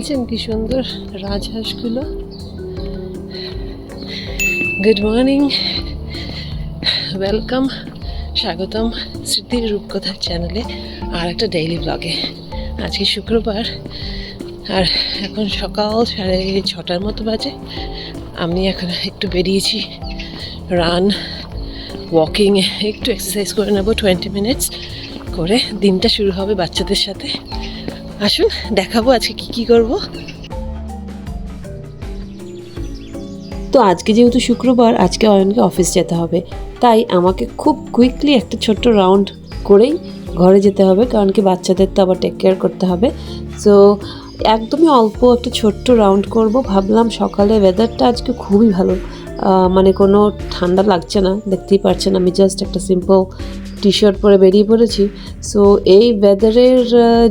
দেখেছেন কি সুন্দর রাজহাঁসগুলো? গুড মর্নিং ওয়েলকাম স্বাগতম স্মৃতির রূপকথার চ্যানেলে আর একটা ডেইলি ব্লগে আজকে শুক্রবার, আর এখন সকাল সাড়ে ছটার মতো বাজে। আমি এখন একটু বেরিয়েছি রান ওয়াকিং একটু এক্সারসাইজ করে নেব টোয়েন্টি মিনিটস করে। দিনটা শুরু হবে বাচ্চাদের সাথে। আসুন, দেখাবো আজকে কি কি করব। তো আজকে যেহেতু শুক্রবার, আজকে অয়নকে অফিস যেতে হবে। তাই আমাকে খুব কুইকলি একটা ছোট্ট রাউন্ড করেই ঘরে যেতে হবে, কারণ কি বাচ্চাদের তো আবার টেক কেয়ার করতে হবে। সো একদমই অল্প একটা ছোট্ট রাউন্ড করব। ভাবলাম সকালে ওয়েদারটা আজকে খুবই ভালো। মানে কোনো ঠান্ডা লাগছে না, দেখতেই পাচ্ছেন আমি জাস্ট একটা সিম্পল টি শার্ট পরে বেরিয়ে পড়েছি। সো এই ওয়েদারের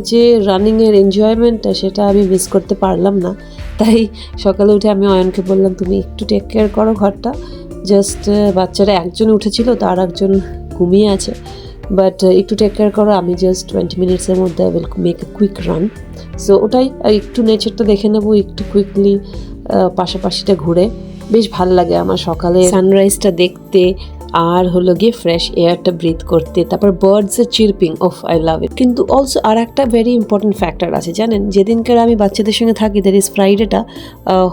যে রানিংয়ের এনজয়মেন্টটা সেটা আমি মিস করতে পারলাম না। তাই সকালে উঠে আমি অয়নকে বললাম, তুমি একটু টেক কেয়ার করো ঘরটা। জাস্ট বাচ্চারা একজন উঠেছিল, তার একজন ঘুমিয়ে আছে। বাট একটু টেক কেয়ার করো, আমি জাস্ট টোয়েন্টি মিনিটসের মধ্যে will make a quick run so ওটাই একটু নেচারটা দেখে নেব, একটু কুইকলি পাশাপাশিটা ঘুরে। বেশ ভালো লাগে আমার সকালে সানরাইজটা দেখতে আর হলো গিয়ে ফ্রেশ এয়ারটা ব্রিথ করতে, তারপর birds বার্ডসের chirping of I love it কিন্তু অলসো আর একটা ভেরি ইম্পর্টেন্ট ফ্যাক্টর আছে, জানেন? যেদিনকার আমি বাচ্চাদের সঙ্গে থাকি দ্যাট ইজ ফ্রাইডেটা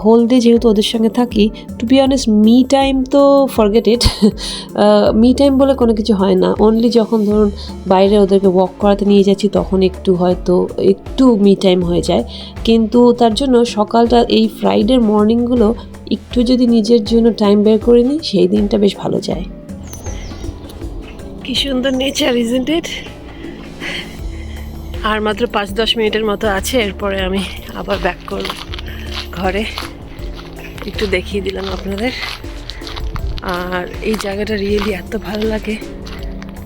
হোল ডে যেহেতু ওদের সঙ্গে থাকি to be honest me time তো ফরগেট ইট মি টাইম বলে কোনো কিছু হয় না। অনলি যখন ধরুন বাইরে ওদেরকে ওয়াক করাতে নিয়ে যাচ্ছি, তখন একটু হয়তো একটু মি টাইম হয়ে যায়। কিন্তু তার জন্য সকালটা এই ফ্রাইডের মর্নিংগুলো একটু যদি নিজের জন্য টাইম বের করে নিই, সেই দিনটা বেশ ভালো যায়। কি সুন্দর নেচার ইজেন্ট ইট আর মাত্র পাঁচ দশ মিনিটের মতো আছে, এরপরে আমি আবার ব্যাক করব ঘরে। একটু দেখিয়ে দিলাম আপনাদের। আর এই জায়গাটা রিয়েলি এত ভালো লাগে।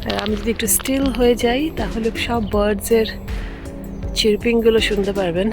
আর আমি যদি একটু স্টিল হয়ে যাই, তাহলে সব বার্ডসের চিরপিংগুলো শুনতে পারবেন।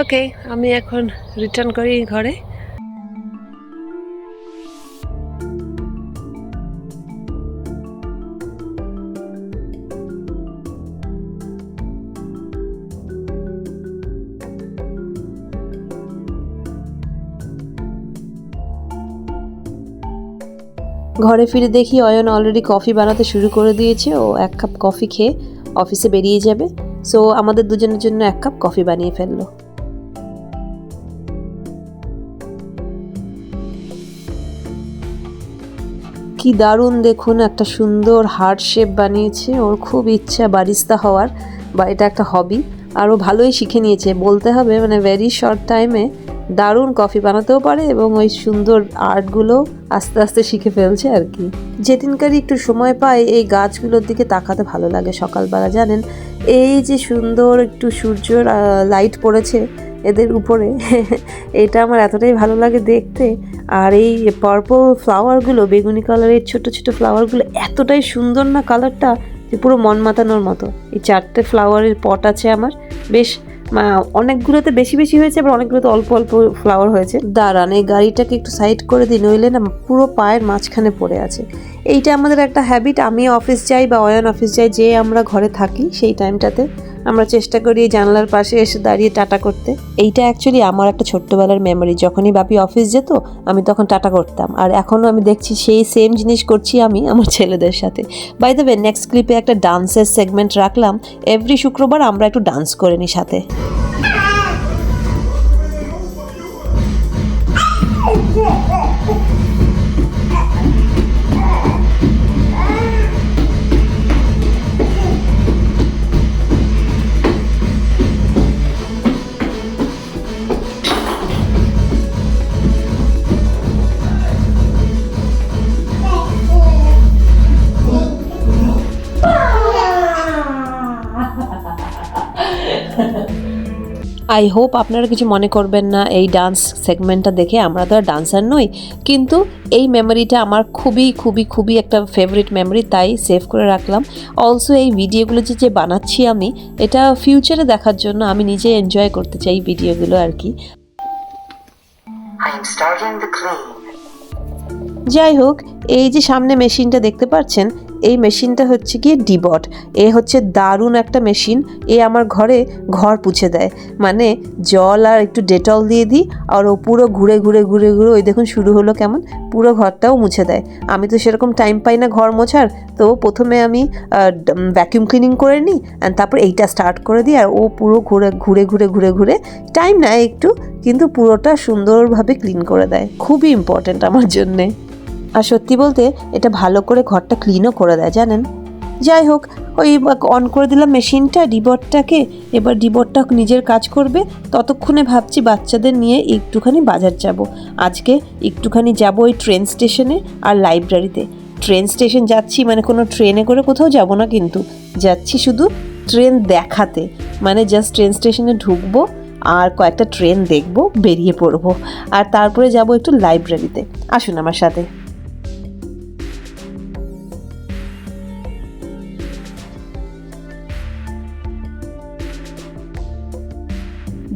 ওকে আমি এখন রিটার্ন করি ঘরে। ঘরে ফিরে দেখি অয়ন অলরেডি কফি বানাতে শুরু করে দিয়েছে। ও এক কাপ কফি খেয়ে অফিসে বেরিয়ে যাবে। সো আমাদের দুজনের জন্য এক কাপ কফি বানিয়ে ফেলল। কি দারুণ দেখুন, একটা সুন্দর হার্ট শেপ বানিয়েছে। ওর খুব ইচ্ছা বারিস্তা হওয়ার, বা এটা একটা হবি আর ও ভালোই শিখে নিয়েছে। বলতে হবে মানে ভেরি শর্ট টাইমে দারুণ কফি বানাতেও পারে এবং ওই সুন্দর আর্টগুলো আস্তে আস্তে শিখে ফেলছে আর কি। যেদিনকারই একটু সময় পায় এই গাছগুলোর দিকে তাকাতে ভালো লাগে সকালবেলা, জানেন? এই যে সুন্দর একটু সূর্যর লাইট পড়েছে এদের উপরে, এটা আমার এতটাই ভালো লাগে দেখতে। আর এই পার্পল ফ্লাওয়ারগুলো বেগুনি কালারের ছোট ছোট ফ্লাওয়ারগুলো এতটাই সুন্দর না কালারটা যে পুরো মন মাতানোর মতো। এই চারটে ফ্লাওয়ারের পট আছে আমার। বেশ অনেকগুলোতে বেশি বেশি হয়েছে, আবার অনেকগুলোতে অল্প অল্প ফ্লাওয়ার হয়েছে। দাঁড়ান, এই গাড়িটাকে একটু সাইড করে দিই, নইলে না পুরো পায়ের মাঝখানে পড়ে আছে। এইটা আমাদের একটা হ্যাবিট আমি অফিস যাই বা অয়ন অফিস যাই, যে আমরা ঘরে থাকি সেই টাইমটাতে আমরা চেষ্টা করি জানলার পাশে এসে দাঁড়িয়ে টাটা করতে। এইটা অ্যাকচুয়ালি আমার একটা ছোট্টবেলার মেমোরি যখনই বাপি অফিস যেত, আমি তখন টাটা করতাম। আর এখনও আমি দেখছি সেই সেম জিনিস করছি আমি আমার ছেলেদের সাথে। বাই দ্য ওয়ে নেক্সট ক্লিপে একটা ডান্সের সেগমেন্ট রাখলাম। এভরি শুক্রবার আমরা একটু ডান্স করে নিই সাথে। আই হোপ আপনারা কিছু মনে করবেন না এই ডান্স সেগমেন্টটা দেখে আমরা তো আর ডান্সার নই। কিন্তু এই মেমোরিটা আমার খুবই খুবই খুবই একটা ফেভারিট মেমোরি তাই সেভ করে রাখলাম। অলসো এই ভিডিওগুলো যে যে বানাচ্ছি আমি এটা ফিউচারে দেখার জন্য আমি নিজে এনজয় করতে চাই ভিডিওগুলো আর কি. যাই হোক এই যে সামনে মেশিনটা দেখতে পাচ্ছেন এই মেশিনটা হচ্ছে গিয়ে ডিবট। এ হচ্ছে দারুণ একটা মেশিন। এ আমার ঘরে ঘর পুছে দেয়। মানে জল আর একটু ডেটল দিয়ে দিই আর ও পুরো ঘুরে ঘুরে ঘুরে ঘুরে, ওই দেখুন শুরু হলো কেমন? পুরো ঘরটাও মুছে দেয়। আমি তো সেরকম টাইম পাই না ঘর মোছার। তো প্রথমে আমি ভ্যাকিউম ক্লিনিং করে নিই অ্যান্ড তারপর এইটা স্টার্ট করে দিই আর ও পুরো ঘুরে ঘুরে ঘুরে ঘুরে ঘুরে টাইম নেয় একটু, কিন্তু পুরোটা সুন্দরভাবে ক্লিন করে দেয়। খুবই ইম্পর্ট্যান্ট আমার জন্যে। আর সত্যি বলতে এটা ভালো করে ঘরটা ক্লিনও করে দেয়, জানেন? যাই হোক, ওই অন করে দিলাম মেশিনটা, ডিবটটাকে, এবার ডিবটটা নিজের কাজ করবে, ততক্ষণে ভাবছি বাচ্চাদের নিয়ে একটুখানি বাজার যাব। আজকে একটুখানি যাব ওই ট্রেন স্টেশনে আর লাইব্রেরিতে ট্রেন স্টেশন যাচ্ছি মানে কোনো ট্রেনে করে কোথাও যাব না কিন্তু। যাচ্ছি শুধু ট্রেন দেখাতে মানে জাস্ট ট্রেন স্টেশনে ঢুকবো, আর কয়েকটা ট্রেন দেখব, বেরিয়ে পড়ব। আর তারপরে যাব একটু লাইব্রেরিতে আসুন আমার সাথে।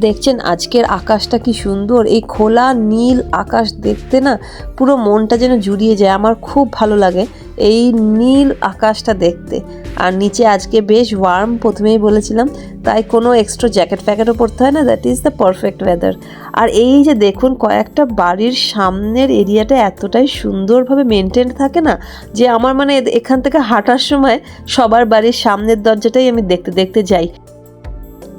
দেখছেন আজকের আকাশটা কি সুন্দর। এই খোলা নীল আকাশ দেখতে না পুরো মনটা যেন জুড়িয়ে যায়। আমার খুব ভালো লাগে এই নীল আকাশটা দেখতে। আর নিচে আজকে বেশ ওয়ার্ম প্রথমেই বলেছিলাম, তাই কোনো এক্সট্রা জ্যাকেট ফ্যাকেটও পরতে হয় না। That is the perfect weather আর এই যে দেখুন, কয়েকটা বাড়ির সামনের এরিয়াটা এতটাই সুন্দরভাবে মেনটেন থাকে না, যে আমার মানে এখান থেকে হাঁটার সময় সবার বাড়ির সামনের দরজাটাই আমি দেখতে দেখতে যাই।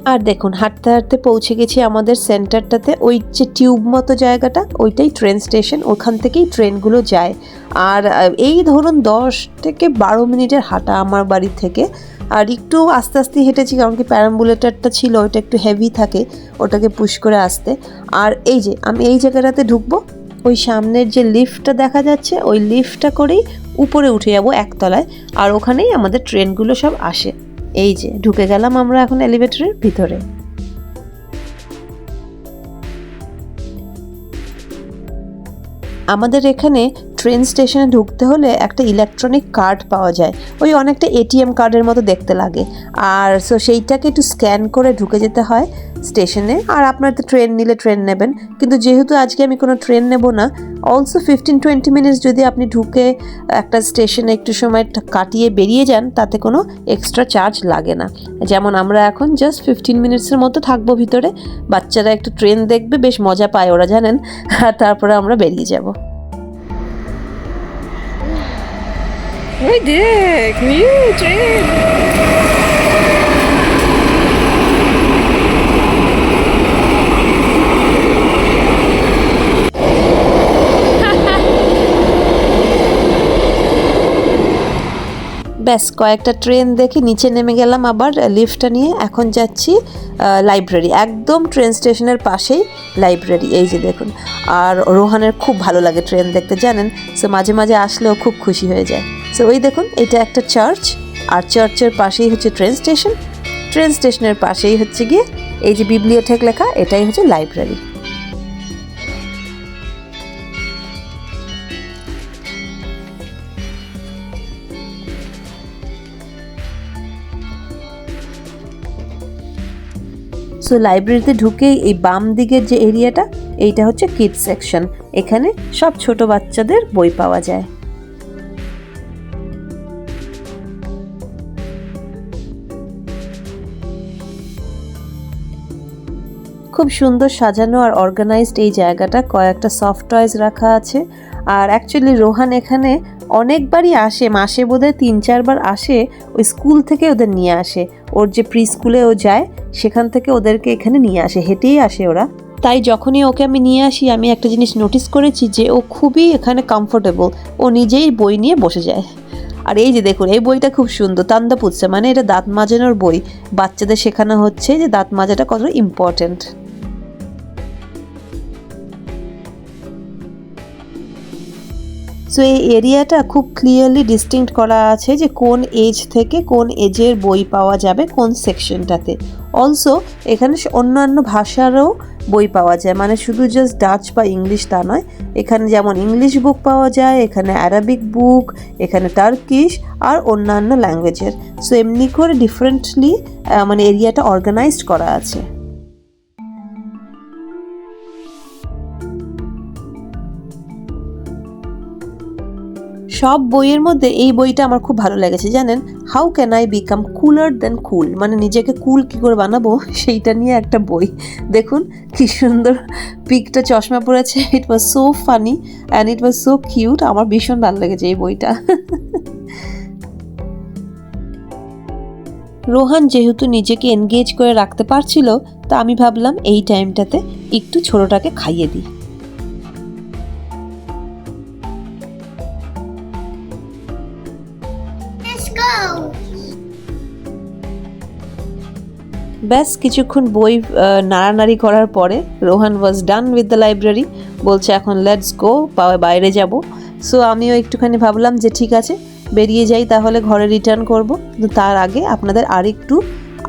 আর দেখুন, হাঁটতে হাঁটতে পৌঁছে গেছি আমাদের সেন্টারটাতে। ওই যে টিউব মতো জায়গাটা, ওইটাই ট্রেন স্টেশন, ওখান থেকেই ট্রেনগুলো যায়। আর এই ধরুন দশ থেকে বারো মিনিটের হাঁটা আমার বাড়ি থেকে। আর একটু আস্তে আস্তে হেঁটেছি, কারণ কি প্যারাম্বুলেটারটা ছিল, ওইটা একটু হেভি থাকে, ওটাকে পুশ করে আসতে। আর এই যে, আমি এই জায়গাটাতে ঢুকবো, ওই সামনের যে লিফটটা দেখা যাচ্ছে, ওই লিফটটা করেই উপরে উঠে যাব একতলায়। আর ওখানেই আমাদের ট্রেনগুলো সব আসে। এই যে ঢুকে গেলাম আমরা এখন এলিভেটরের ভিতরে। আমাদের এখানে ট্রেন স্টেশনে ঢুকতে হলে একটা ইলেকট্রনিক কার্ড পাওয়া যায়। ওই অনেকটা এটিএম কার্ডের মতো দেখতে লাগে। আর সো সেইটাকে একটু স্ক্যান করে ঢুকে যেতে হয় স্টেশনে আর আপনার তো ট্রেন নিলে ট্রেন নেবেন। কিন্তু যেহেতু আজকে আমি কোনো ট্রেন নেব না অলসো ফিফটিন টোয়েন্টি মিনিটস যদি আপনি ঢুকে একটা স্টেশনে একটু সময় কাটিয়ে বেরিয়ে যান, তাতে কোনো এক্সট্রা চার্জ লাগে না। যেমন আমরা এখন জাস্ট ফিফটিন মিনিটসের মতো থাকব ভিতরে। বাচ্চারা একটু ট্রেন দেখবে, বেশ মজা পায় ওরা, জানেন? তারপরে আমরা বেরিয়ে যাব। ওই দেখ নিউ ট্রেন ব্যাস, কয়েকটা ট্রেন দেখে নিচে নেমে গেলাম আবার লিফটটা নিয়ে। এখন যাচ্ছি লাইব্রেরি একদম ট্রেন স্টেশনের পাশেই লাইব্রেরি এই যে দেখুন। আর রোহানের খুব ভালো লাগে ট্রেন দেখতে, জানেন? সো মাঝে মাঝে আসলেও খুব খুশি হয়ে যায়। সো ওই দেখুন, এটা একটা চার্চ আর চার্চের পাশেই হচ্ছে ট্রেন স্টেশন ট্রেন স্টেশনের পাশেই হচ্ছে গিয়ে এই যে বিবলিওটেক লেখা, এটাই হচ্ছে লাইব্রেরি সো লাইব্রেরিতে ঢুকেই এই বাম দিকের যে এরিয়াটা এইটা হচ্ছে কিডস সেকশন এখানে সব ছোট বাচ্চাদের বই পাওয়া যায়। খুব সুন্দর সাজানো আর অর্গানাইজড এই জায়গাটা। কয়েকটা সফট টয়েস রাখা আছে। আর অ্যাকচুয়ালি রোহান এখানে অনেকবারই আসে। মাসে বোধহয় তিন, চারবার আসে ওই স্কুল থেকে ওদের নিয়ে আসে। ওর যে প্রি স্কুলে ও যায়, সেখান থেকে ওদেরকে এখানে নিয়ে আসে। হেঁটেই আসে ওরা। তাই যখনই ওকে আমি নিয়ে আসি, আমি একটা জিনিস নোটিস করেছি যে ও খুবই এখানে কমফোর্টেবল ও নিজেই বই নিয়ে বসে যায়। আর এই যে দেখুন, এই বইটা খুব সুন্দর। তান্দা পুচ্ছে মানে এটা দাঁত মাজানোর বই। বাচ্চাদের শেখানো হচ্ছে যে দাঁত মাজাটা কতটা ইম্পর্ট্যান্ট সো এই এরিয়াটা খুব ক্লিয়ারলি ডিস্টিংক্ট করা আছে যে কোন এজ থেকে কোন এজের বই পাওয়া যাবে কোন সেকশনটাতে অলসো এখানে অন্যান্য ভাষারও বই পাওয়া যায়। মানে শুধু জাস্ট ডাচ বা ইংলিশ তা নয়। এখানে যেমন ইংলিশ বুক পাওয়া যায়, এখানে অ্যারাবিক বুক এখানে টার্কিশ আর অন্যান্য ল্যাঙ্গুয়েজের সো এমনি করে ডিফারেন্টলি মানে এরিয়াটা অর্গানাইজড করা আছে। সব বইয়ের মধ্যে এই বইটা আমার খুব ভালো লেগেছে, জানেন? How can I become cooler than cool মানে নিজেকে কুল কী করে বানাবো, সেইটা নিয়ে একটা বই। দেখুন কি সুন্দর পিকটা চশমা পড়েছে it was so funny and it was so cute আমার ভীষণ ভালো লেগেছে এই বইটা। রোহান যেহেতু নিজেকে এনগেজ করে রাখতে পারছিল, তা আমি ভাবলাম এই টাইমটাতে একটু ছোটটাকে খাইয়ে দিই। ব্যাস, কিছুক্ষণ বই নাড়ানাড়ি করার পরে Rohan was done with the library বলছে এখন লেটস গো বাইরে যাব। সো আমিও একটুখানি ভাবলাম যে ঠিক আছে, বেরিয়ে যাই, তাহলে ঘরে রিটার্ন করব। কিন্তু তার আগে আপনাদের আরেকটু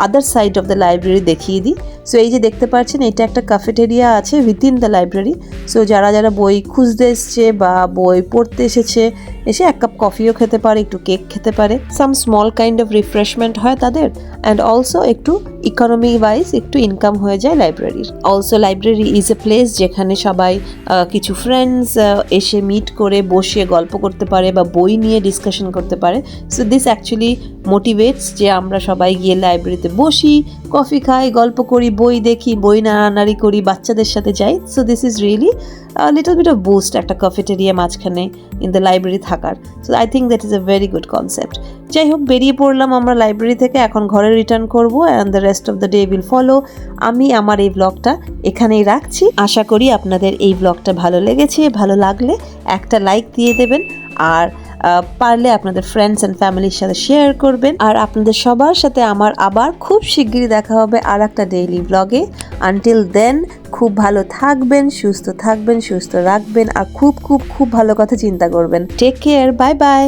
other side of the library দেখিয়ে দিই। সো এই যে দেখতে পাচ্ছেন, এটা একটা ক্যাফেটেরিয়া আছে উইথিন দ্য লাইব্রেরি সো যারা যারা বই খুঁজতে এসছে বা বই পড়তে এসেছে, এসে এক কাপ কফিও খেতে পারে, একটু কেক খেতে পারে। Some small kind of refreshment হয় তাদের। অ্যান্ড অলসো একটু ইকোনমি ওয়াইজ একটু ইনকাম হয়ে যায় লাইব্রেরির also library is a place যেখানে সবাই কিছু ফ্রেন্ডস এসে মিট করে বসে গল্প করতে পারে বা বই নিয়ে ডিসকাশন করতে পারে। সো দিস অ্যাকচুয়ালি মোটিভেটস যে আমরা সবাই গিয়ে লাইব্রেরিতে বসি কফি খাই, গল্প করি, বই দেখি, বই নাড়ানাড়ি করি, বাচ্চাদের সাথে যাই। So this is really little bit of boost একটা কফেটেরিয়া মাঝখানে ইন দ্য লাইব্রেরি থাকার। So I think that is a very good concept যাই হোক, বেরিয়ে পড়লাম আমরা লাইব্রেরি থেকে, এখন ঘরে রিটার্ন করব and the rest of the day will follow আমি আমার এই ব্লগটা এখানেই রাখছি। আশা করি আপনাদের এই ব্লগটা ভালো লেগেছে, ভালো লাগলে একটা লাইক দিয়ে দেবেন আর পারলে আপনাদের ফ্রেন্ডস অ্যান্ড ফ্যামিলির সাথে শেয়ার করবেন। আর আপনাদের সবার সাথে আমার আবার খুব শিগগিরই দেখা হবে আর একটা ডেইলি ব্লগে আনটিল দেন খুব ভালো থাকবেন, সুস্থ থাকবেন, সুস্থ রাখবেন আর খুব খুব খুব ভালো কথা চিন্তা করবেন। Take care bye bye